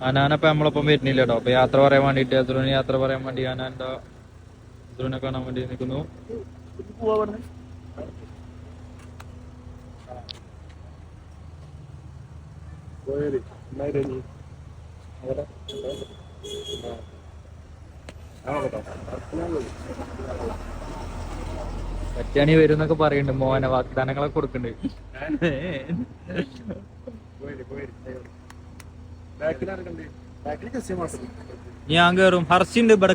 അനാനപ്പ നമ്മളൊപ്പം വരുന്നില്ല കേട്ടോ യാത്ര പറയാൻ വേണ്ടിട്ട് അസുറിന് യാത്ര പറയാൻ വേണ്ടി അനാന്റെ അസുറിനെ കാണാൻ വേണ്ടി നിൽക്കുന്നു. പറ്റാണി വരും എന്നൊക്കെ പറയുന്നുണ്ട് മോനെ വാഗ്ദാനങ്ങളൊക്കെ കൊടുക്കുന്നുണ്ട് ഞാൻ കേറും. ഹർഷിന്റെ ഇവിടെ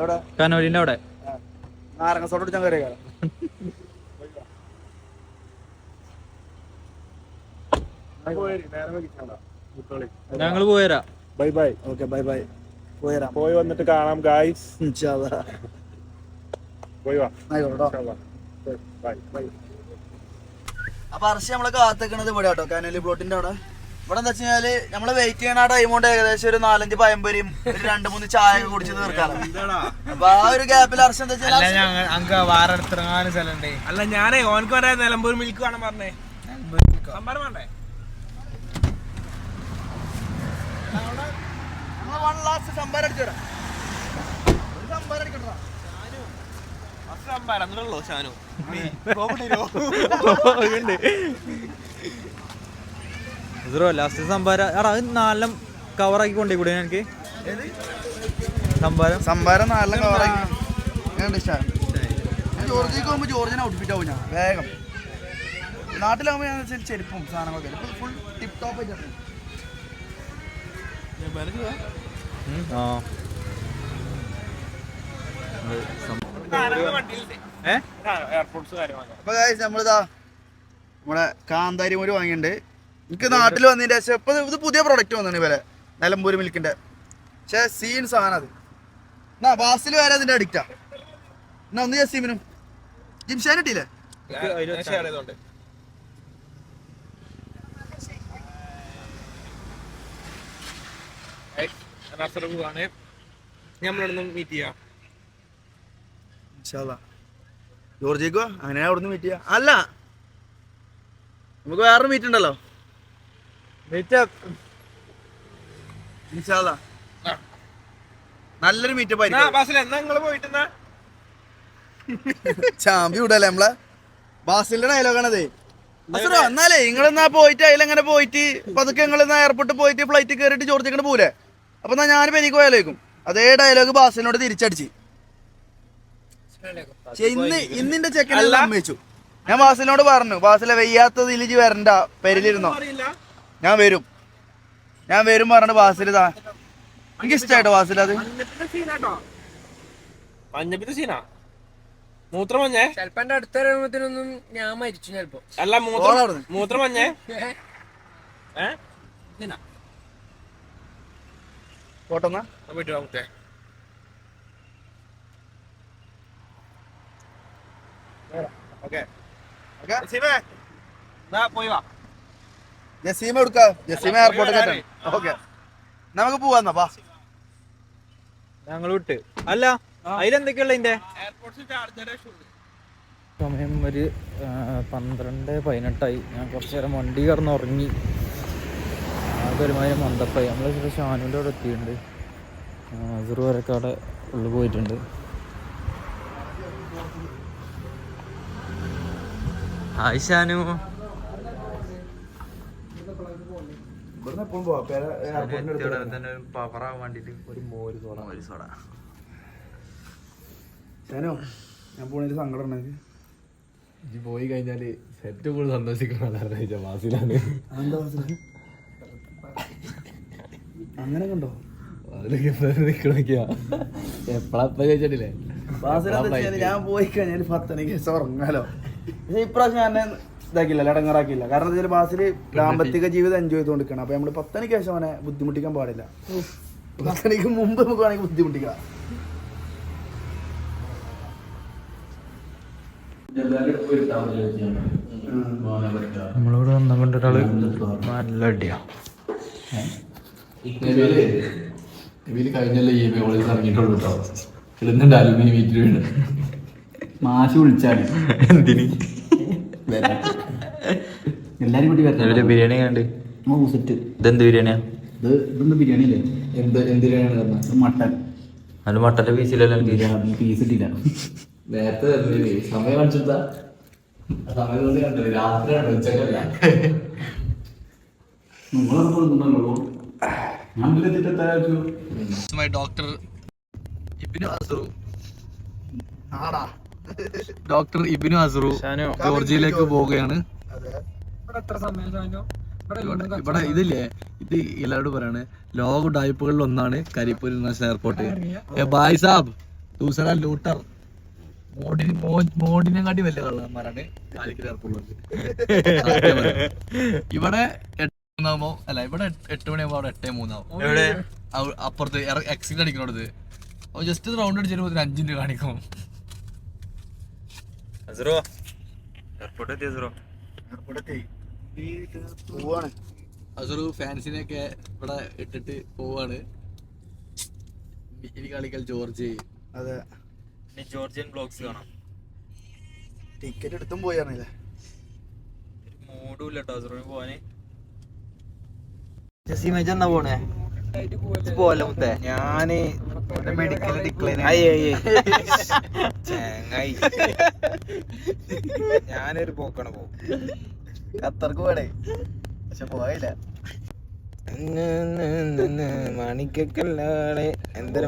എവിടെ? കനോലിന്റെ അവിടെ. നാരങ്ങ സോഡ കുടിച്ചാൽ കയറിയ ഞങ്ങൾ പോയരാ. Bye bye. Okay bye bye. പോയരാ. പോയി വന്നിട്ട് കാണാം ഗായ്സ്. പോയി വാ. Bye bye. അപ്പൊ അർശി നമ്മളെ കാത്തേക്കണത് ഇവിടെ കേട്ടോ കാനലി പ്ലോട്ടിന്റെ അവിടെ. ഇവിടെ എന്താ വെച്ചാൽ നമ്മൾ വെയിറ്റ് ചെയ്യണ ആ ടൈം കൊണ്ട് ഏകദേശം ഒരു നാലഞ്ച് പയമ്പരിയും ഒരു രണ്ട് മൂന്ന് ചായ ഒക്കെ കുടിച്ച് തീർക്കാറ് അപ്പൊ ആ ഒരു ഗ്യാപ്പിൽ അർശം എന്താ വെച്ചാൽ അങ്ക വാറെടുത്തിറങ്ങാനും സ്ഥലമുണ്ടേ. അല്ല ഞാനേ ഓനക്ക് പറയാ നിലമ്പൂർ മിൽക്ക് വേണം പറഞ്ഞേ. സംഭാരം വേണ്ടേ? വൺ ലാസ്റ്റ് സംഭാരം അടിക്കട്ടാ ഷാനു ലാസ്റ്റ് സംഭാരം എടാ അത് നല്ല കവറാക്കി കൊണ്ടേ കൂടെ എനിക്ക് സംഭാരം? സംഭാരം നല്ല കവറാക്കി ഞാൻ ജോർജിക്ക് പോകുമ്പോൾ ജോർജിനെ ഔട്ട്ഫിറ്റ് ആവും ഞാൻ. വേഗം. നാട്ടിലാകുമ്പോൾ ഞാൻ വെച്ചാൽ ചെരുപ്പും സാധനങ്ങളൊക്കെ ഇപ്പൊ ഫുൾ ടിപ് ടോപ്പ് ആയിട്ട് ആ. ഏ? എയർപോർട്ട്സ് കാര്യമാണ് അപ്പൊ ഗായ്സ് നമ്മളിതാ നമ്മുടെ കാന്താരി മുരി വാങ്ങിയിട്ടുണ്ട്. എനിക്ക് നാട്ടിൽ വന്നതിന്റെ ശേഷം ഇപ്പൊ ഇത് പുതിയ പ്രൊഡക്റ്റ് വന്നാണ് ഇവരെ. നിലമ്പൂര് മിൽക്കിന്റെ പക്ഷേ സീൻ സാധനം അത്. എന്നാ ബാസിൽ വരെ അതിന്റെ അഡിക്റ്റാ എന്നാ ഒന്ന് ജസീമിനും. ജിംഷാൻ കിട്ടിയില്ലേ? നമ്മളിവിടുന്ന് മീറ്റ് ചെയ്യാം അവിടുന്ന് മീറ്റ് ചെയ്യാം. അല്ല. നമുക്ക് വേറെ മീറ്റ് ഉണ്ടല്ലോ. ഇൻഷാല്ലാ. നല്ലൊരു മീറ്റപ്പ് ആയിരിക്കും. ബാസിൽ എന്നാ നിങ്ങൾ പോയിട്ടെന്നാ? ചാമ്പി വിടല്ലേ നമ്മളെ? ബാസിലിന്റെ ഡയലോഗാണതേ അസുറോ എന്നാലേ നിങ്ങൾ എന്നാ പോയിട്ട് അതിലെങ്ങനെ പോയിട്ട്? പതുക്കെ നിങ്ങൾ എന്നാ എയർപോർട്ടിൽ പോയിട്ട് ഫ്ലൈറ്റ് കയറിയിട്ട് ചോർത്തിക്കണ്ട് പോലെ അപ്പൊ എന്നാ ഞാൻ പെരിക്ക് പോയാലേക്കും അതേ ഡയലോഗ് ബാസിനോട് തിരിച്ചടിച്ച്. ഇന്ന് ഇന്നിന്റെ ചെക്കനെ സമ്മതിച്ചു ഞാൻ ബാസിലിനോട് പറഞ്ഞു ബാസിലെ വെയ്യാത്ത ഇജ്ജ് വരണ്ട. പെരിലിരുന്നോ. അറിയില്ല. ഞാൻ വരും. ഞാൻ വരും പറഞ്ഞിട്ട് വാസിൽ ഇതാ. എനിക്ക് ഇഷ്ടമായിട്ടോ വാസിൽ അത്? മഞ്ഞപ്പിന്റെ സീനാ? മൂത്രം മഞ്ഞേ? ചെലപ്പോ എന്റെ അടുത്ത രൂപത്തിനൊന്നും ഞാൻ മരിച്ചു ചെലപ്പോ. അല്ല മൂത്രം. മൂത്രം മഞ്ഞേ? പോട്ടെന്നാ ഓക്കെ. ഓക്കെ. പോയി വാ. ജസീമ എടുക്ക. ജസീമ എയർപോർട്ടിൽ കയറ്റാൻ ഓക്കെ. നമുക്ക് പോവാന്നാ വാ. ഞങ്ങൾ വിട്ട്. അല്ല അതിലെന്തൊക്കെയുള്ള ഇതിന്റെ സമയം ഒരു പന്ത്രണ്ട് പതിനെട്ടായി. ഞാൻ കുറച്ച് നേരം വണ്ടി കടന്ന് ഉറങ്ങി അതൊരുമാതിരി മന്ദപ്പായി. നമ്മൾ ഷാനുവിന്റെ അവിടെ എത്തിയിട്ടുണ്ട്. അസുർ വരൊക്കെ അവിടെ ഉള്ളിൽ പോയിട്ടുണ്ട്. ഹായ് ഷാനു. പവറാവാൻ വേണ്ടിട്ട് ഒരു മോര് സോഡ. മോര് സോഡ. ഞാനോ ഞാൻ പോണതിൽ സങ്കടം ഉണ്ടെങ്കിൽ ഇജ്ജ് പോയി കഴിഞ്ഞാൽ സെറ്റ് കൂടുതൽ സന്തോഷിക്കണ വാസിലാണ്. എന്താ മനസ്സിലായി അങ്ങനെ കണ്ടോ അതിലൊക്കെ നിക്കണൊക്കെയാ. എപ്പഴാ ചോദിച്ചിട്ടില്ലേ? ഞാൻ പോയി കഴിഞ്ഞാൽ പത്തനക്ക് ഉറങ്ങാലോ. പക്ഷെ ഇപ്രാവശ്യം ഞാൻ ഇതാക്കില്ല ലടങ്ങറാക്കില്ല കാരണം എന്താ വെച്ചാൽ ബാസിൽ ദാമ്പത്തിക ജീവിതം എൻജോയ് ചെയ്തുകൊണ്ടിരിക്കണം അപ്പൊ നമ്മൾ പത്തണിക്ക് ശേഷം അവനെ ബുദ്ധിമുട്ടിക്കാൻ പാടില്ല. പത്തണിക്ക് മുമ്പ് നമുക്ക് വേണമെങ്കിൽ ബുദ്ധിമുട്ടിക്കാം. നമ്മളിവിടെ വന്ന കൊണ്ട് നല്ല അടിയാ. ഇവർ കഴിഞ്ഞല്ലേ ഈ കോളേജിൽ ഇറങ്ങിയിട്ടുള്ളൂ കേട്ടോ ഇടുന്നുണ്ട് അലുമിനി മീറ്റിൽ വീണ് മാഷ് വിളിച്ചാണ് എന്തിന്? എല്ലാരും കൂടി ഇവർ ബിരിയാണി കണ്ട്? സെറ്റ് ഇതെന്ത് ബിരിയാണിയാ? ഇത് ഇതൊന്നും ബിരിയാണി അല്ലേ? എന്ത് എന്ത് ബിരിയാണി ഇത് മട്ടൻ. അത് മട്ടന്റെ പീസിലല്ലോ ബിരിയാണി പീസ് ഇട്ടില്ല. നേരത്തെ? സമയം കാണിച്ചെടുത്താ? സമയം കൊണ്ട് കണ്ടത് രാത്രിയാണ് ഉച്ചക്കല്ല. നിങ്ങളൊക്കെ കൊടുക്കുന്നുണ്ടല്ലോ ഞാൻ ഇതിലെത്തിട്ട് എത്ര ഡോക്ടർ ഇബിനു അസറു ആടാ. ഡോക്ടർ ഇബിനു അസറു ജോർജിയയിലേക്ക് പോവുകയാണ്. ഇവിടെ- ഇവിടെ ഇതില്ലേ? ഇത് എല്ലാവരോടും പറയാണ്. ലോക ഉടായ്പകളിൽ ഒന്നാണ് കരിപ്പൂർ ഇന്റർനാഷണൽ എയർപോർട്ട് ഏ ബായ് സാബ് ദൂസറ ലൂട്ടർ. മോഡിനെ മോഡിനെ കാട്ടി വലിയ കള്ളന്മാരാണ് കാലിക്കറ്റ് ഇവിടെ മൂന്നാകുമ്പോ അല്ല ഇവിടെ എട്ട് മണിയാകുമ്പോ അവിടെ എട്ടേ മൂന്നാവും. അപ്പുറത്ത് എക്സിറ്റ് അടിക്കണത് അപ്പൊ ജസ്റ്റ് റൗണ്ട് അടിച്ചിട്ട് ഒരു അഞ്ചിന്റെ കാണിക്കും. എയർപോർട്ട് എത്തി. അസുറോ പോവാണ്. അസറു ഫാൻസിനെയൊക്കെ ഇവിടെ ഇട്ടിട്ട് പോവാണ്. ഇനി കളിക്കൽ ജോർജ്. അതെ. ഇനി ജോർജിയൻ ബ്ലോഗ്സ് കാണാം. ടിക്കറ്റ് എടുത്തും പോയാണല്ലേ അറിഞ്ഞില്ലേ മൂടും ഇല്ല കേട്ടോ അസുറിന് പോവാന് ജസീമേജ് എന്നാ പോണേ? പോലെ മുത്തേ? ഞാൻ മെഡിക്കൽ ഡിക്ലൈൻ ചങ്ങായി. ഞാനൊരു പോക്കണ പോകും ഖത്തർക്ക് പോടേ പക്ഷെ പോയില്ല. മണിക്കല്ലാളെ എന്തൊരു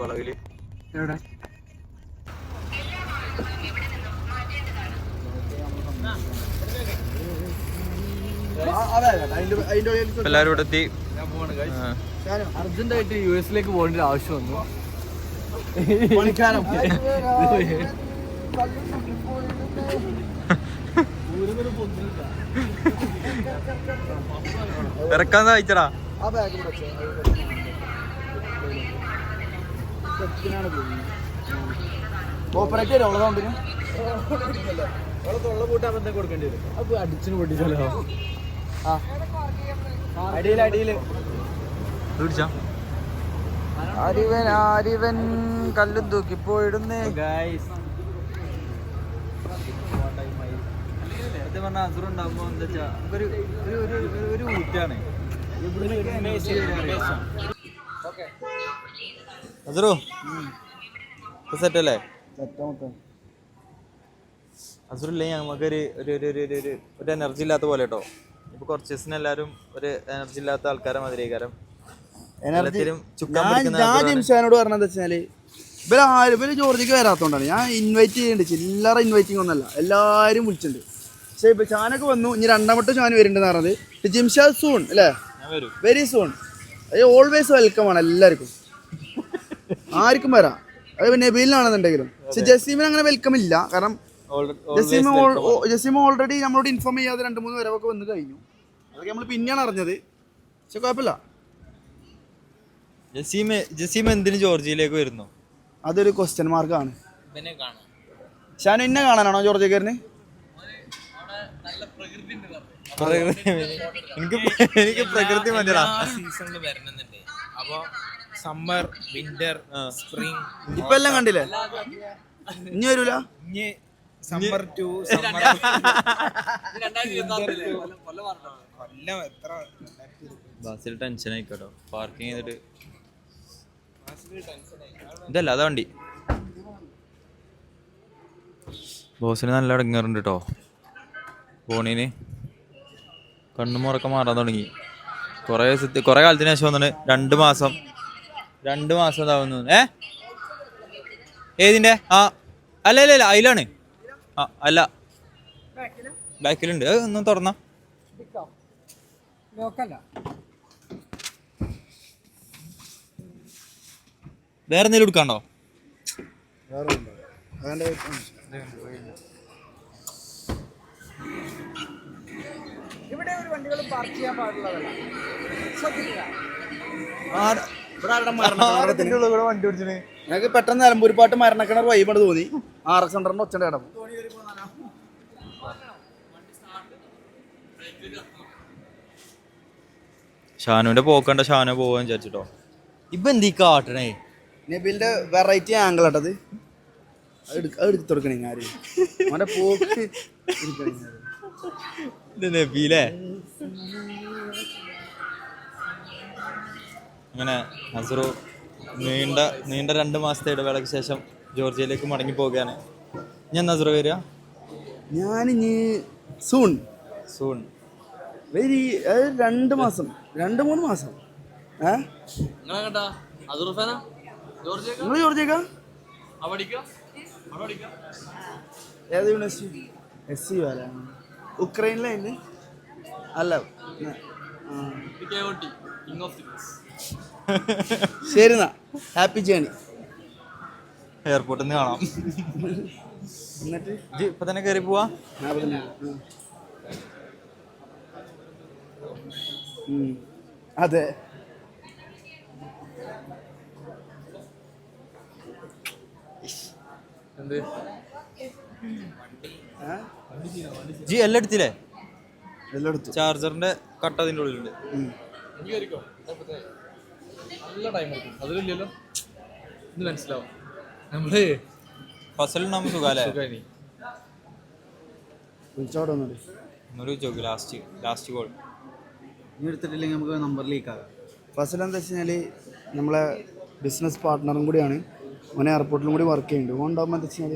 വളവിൽ എല്ലാരും ഇവിടെ എത്തി. അർജന്റായിട്ട് യു എസിലേക്ക് പോകേണ്ട ഒരു ആവശ്യം വന്നു. ഇറക്കാൻ സഹായിച്ചടാ ആ അപ്പൊ അടിച്ചിന് പൊട്ടിച്ചാലോ അടിയിൽ അടിയിൽ. പിടിച്ചാ. ആരിവൻ ആരിവൻ കല്ലും തൂക്കി പോയിടുന്നേ. സത്യം പറഞ്ഞാൽ അസുറുണ്ടാകുമ്പോ എന്താ വെച്ചാ നമുക്കൊരു ഒരു ഒരു ഒരു- ഊറ്റാണ് അസുറു സെറ്റ് അല്ലേ? അസുറില്ലേ? നമുക്കൊരു ഒരു ഒരു ഒരു ഒരു ഒരു എനർജി ഇല്ലാത്ത പോലെ കേട്ടോ ഇപ്പൊ കുറച്ച് ദിവസം എല്ലാവരും ഒരു എനർജി ഇല്ലാത്ത ആൾക്കാരെ മതിരേക്കാരം എല്ലാത്തിലും ചുക്കാൻ ഞാൻ. ജിംഷാനോട് പറഞ്ഞത് വെച്ചാൽ ഇവർ ആരും ഇവർ ജോർജിക്ക് വരാത്തോണ്ടാണ്. ഞാൻ ഇൻവൈറ്റ് ചെയ്യുന്നുണ്ട് ചില്ലറ ഇൻവൈറ്റിംഗ് ഒന്നല്ല. എല്ലാവരും വിളിച്ചിട്ടുണ്ട് പക്ഷേ ഇപ്പൊ ഷാനൊക്കെ വന്നു. ഇനി രണ്ടാമത്തെ ഷാൻ വരുന്നുണ്ടെന്ന് പറഞ്ഞത് ജിംഷാ സൂൺ അല്ലേ? വരും. സൂൺ. അത് ഓൾവേസ് വെൽക്കം ആണ് എല്ലാവർക്കും. ആർക്കും വരാം. അത് നബീലിനാണെന്നുണ്ടെങ്കിലും പക്ഷെ ജസീമിന് അങ്ങനെ വെൽക്കം ഇല്ല. കാരണം ജസീമ ഓൾ- ഓ- ജസീം ഓൾറെഡി നമ്മളോട് ഇൻഫോം ചെയ്യാതെ രണ്ട് മൂന്ന് വരവൊക്കെ വന്നു കഴിഞ്ഞു. അതൊക്കെ നമ്മൾ പിന്നെയാണ് അറിഞ്ഞത്. പക്ഷെ കുഴപ്പമില്ല. ജസീം ജസീമ എന്തിന് ജോർജിയിലേക്ക് വരുന്നു? അതൊരു ക്വസ്റ്റ്യൻ മാർക്കാണ് ഷാനു ഇന്നെ കാണാനാണോ ജോർജ് കയറിന് എനിക്ക് എനിക്ക് പ്രകൃതി മതിടാ സീസണിൽ വരണമെന്നുണ്ട്. അപ്പൊ സമ്മർ വിന്റർ സ്പ്രിംഗ് ഇപ്പൊ എല്ലാം കണ്ടില്ലേ? ഇനി വരൂല? ഇനി സമ്മർ ടു സമ്മർ കൊല്ലം എത്ര ബസ്സിൽ ടെൻഷൻ ആയിക്കോട്ടോ. പാർക്കിംഗ് ചെയ്തിട്ട്. ഇതല്ല അതാ വണ്ടി. ബോസിന് നല്ല അടങ്ങാറുണ്ട് കേട്ടോ ഫോണിന്. കണ്ണുമുറക്കം മാറാൻ തുടങ്ങി. കുറേ ദിവസത്തെ കുറേ കാലത്തിന് ശേഷം വന്നിട്ട് രണ്ട് മാസം രണ്ട് മാസം ഇതാവുന്നു ഏ? ഏതിന്റെ ആ അല്ല അല്ല അല്ല അതിലാണ് ആ അല്ല. ബാക്കിലുണ്ട്. ഒന്ന് തുറന്നാ. വേറെ എന്തെങ്കിലും എടുക്കാണ്ടോ? ഞങ്ങൾക്ക് പെട്ടെന്ന് നിലമ്പൂരിപ്പാട്ട് മരണക്കിണർ വൈബാണ് തോന്നി. ആർ എക്സ് ഹൺഡ്രഡിന്റെ ഒച്ചണ്ട കിടന്നു ഷാനുവിന്റെ പോക്കണ്ട ഷാനു പോവാൻ വിചാരിച്ചിട്ടോ. ഇപ്പൊ എന്തീ കാട്ടണേ? നബിലിന്റെ വെറൈറ്റി ആംഗിൾ ആട്ടത് അത്. എടുക്ക- എടുത്ത് കൊടുക്കണേ ആര്. അവന്റെ പോക്ക് നബീലേ അങ്ങനെ നസറു നീണ്ട നീണ്ട രണ്ട് മാസത്തെ ഇടവേളയ്ക്ക് ശേഷം ജോർജിയയിലേക്ക് മടങ്ങി പോകുകയാണ് ഞാൻ നസറു വരിക? ഞാനിനി സൂൺ സൂൺ വെരി രണ്ട് മാസം. രണ്ട് മൂന്ന് മാസം. ഏ? നിങ്ങൾ ജോർജിയേക്കാ ഏത് യൂണിവേഴ്സിറ്റി എസ് സി വരെ ഉക്രൈനിലായിരുന്നു അല്ല. ആ. ശരി എന്നാ. ഹാപ്പി ജേണി എയർപോർട്ടിൽ നിന്ന് കാണാം. എന്നിട്ട്? ഇപ്പൊ തന്നെ കയറി പോവാ. അതെ. എന്ത്? ജി എല്ലാം എടുത്തില്ലേ? എല്ലാം എടുത്തു. ചാർജറിന്റെ കട്ട് അതിന്റെ ഉള്ളിലുണ്ട്. നല്ല ടൈം എടുക്കും. അതിലില്ലല്ലോ? ഇത് മനസ്സിലാവും. നമ്മൾ സുഖാലേ. വിളിച്ചോടെ ലാസ്റ്റ് ലാസ്റ്റ് ഗോൾ നീ എടുത്തിട്ടില്ലെങ്കിൽ നമുക്ക് നമ്പർ ലീക്ക് ആകാം. ഫസൽ എന്താ വെച്ച് കഴിഞ്ഞാൽ നമ്മളെ ബിസിനസ് പാർട്ട്ണറും കൂടിയാണ്. ഓനെ എയർപോർട്ടിലും കൂടി വർക്ക് ചെയ്യുന്നുണ്ട് ഓൻ ഉണ്ടാകുമ്പോൾ എന്താ വെച്ചാൽ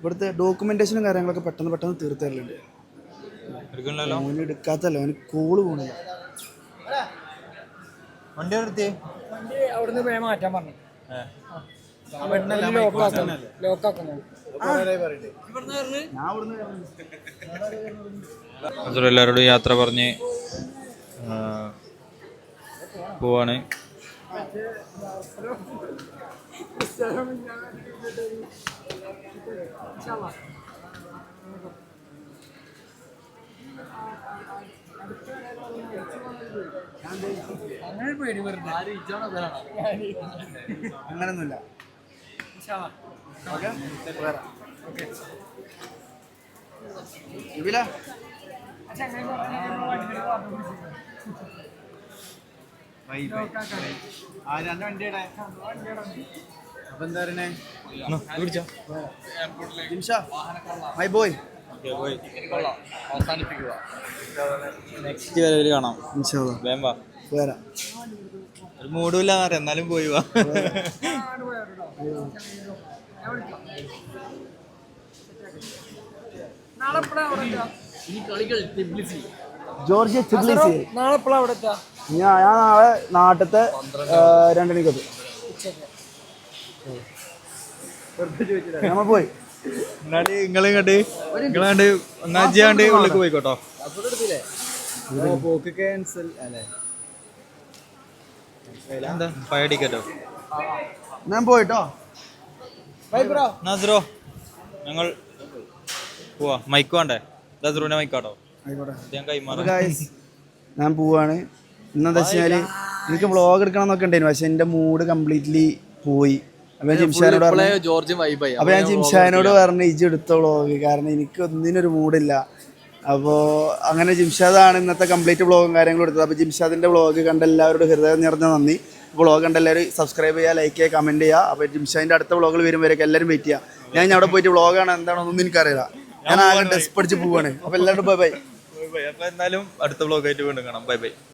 ഇവിടുത്തെ ഡോക്യുമെന്റേഷനും കാര്യങ്ങളൊക്കെ പെട്ടെന്ന് പെട്ടെന്ന് തീർത്ത് തരലുണ്ട് എടുക്കണല്ലോ ഓന് എടുക്കാത്തല്ല ഓന് കോൾ പോകണില്ല വണ്ടി വണ്ടി അവിടുന്ന് മാറ്റാൻ പറഞ്ഞു. എല്ലാവരോടും യാത്ര പറഞ്ഞ് പോവാണ്. അങ്ങനെ പേടി വെറുതെ. അങ്ങനൊന്നുമില്ല. ഇവില അപ്പൊ എന്താ ബോയ് നെക്സ്റ്റ് കാണാം. വേം വാ. വേറെ. ഒരു മൂടുമില്ല എന്നാലും പോയി വാ? ജോർജിയ ചിബ്ലിസി നാളെ ഞാൻ നാളെ നാട്ടിലത്തെ രണ്ടണിക്കത്ത് നമ്മ പോയി. എന്നാൽ നിങ്ങൾ കണ്ട് നിങ്ങളാണ്ട് ഒന്നാജിയാണ്ട് ഉള്ളിലേക്ക് പോയിക്കോട്ടോ. പോക്ക് ക്യാൻസൽ അല്ലേ? എന്താ? ഫയർ ടിക്കറ്റോ? ഞാൻ പോയിട്ടോ. നസറോ ഞങ്ങൾ പോവാ. മൈക്ക് വേണ്ടേ? നസറുവിന്റെ മൈക്കാട്ടോ ഞാൻ പോവാണ്. ഇന്നെന്താ വെച്ചാൽ എനിക്ക് വ്ളോഗ് എടുക്കണം എന്നൊക്കെ ഉണ്ടായിരുന്നു. പക്ഷെ എന്റെ മൂഡ് കംപ്ലീറ്റ്ലി പോയി. അപ്പൊ ഞാൻ ജിംഷാനോട് പറഞ്ഞു അപ്പൊ ഞാൻ ജിംഷാനോട് പറഞ്ഞു ഇജ് എടുത്തോളൂ വ്ളോഗ് കാരണം എനിക്ക് ഒന്നിനൊരു മൂഡില്ല. അപ്പോൾ അങ്ങനെ ജിംഷാദാണ് ഇന്നത്തെ കംപ്ലീറ്റ് വ്ളോഗും കാര്യങ്ങളും എടുത്തത്. അപ്പോൾ ജിംഷാദിന്റെ വ്ളോഗ് കണ്ട എല്ലാവരോടും ഹൃദയം നിറഞ്ഞ നന്ദി. വ്ളോഗ് കണ്ട എല്ലാവരും സബ്സ്ക്രൈബ് ചെയ്യുക ലൈക്ക് ചെയ്യുക കമന്റ് ചെയ്യുക. അപ്പോൾ ജിംഷാദിന്റെ അടുത്ത വ്ളോഗുകൾ വരും വരെയൊക്കെ എല്ലാവരും വെയിറ്റ് ചെയ്യുക. ഞാൻ അവിടെ പോയിട്ട് വ്ളോഗാണ് എന്താണെന്നൊന്നും എനിക്കറിയില്ല. ഞാൻ ആകെ ഡെസ്പടിച്ച് പോവാണ്. അപ്പോൾ എല്ലാവരും ബൈ ബൈ അപ്പൊ എന്നാലും അടുത്ത ബ്ലോഗ് ആയിട്ട് വീണ്ടും കാണാം. Bye bye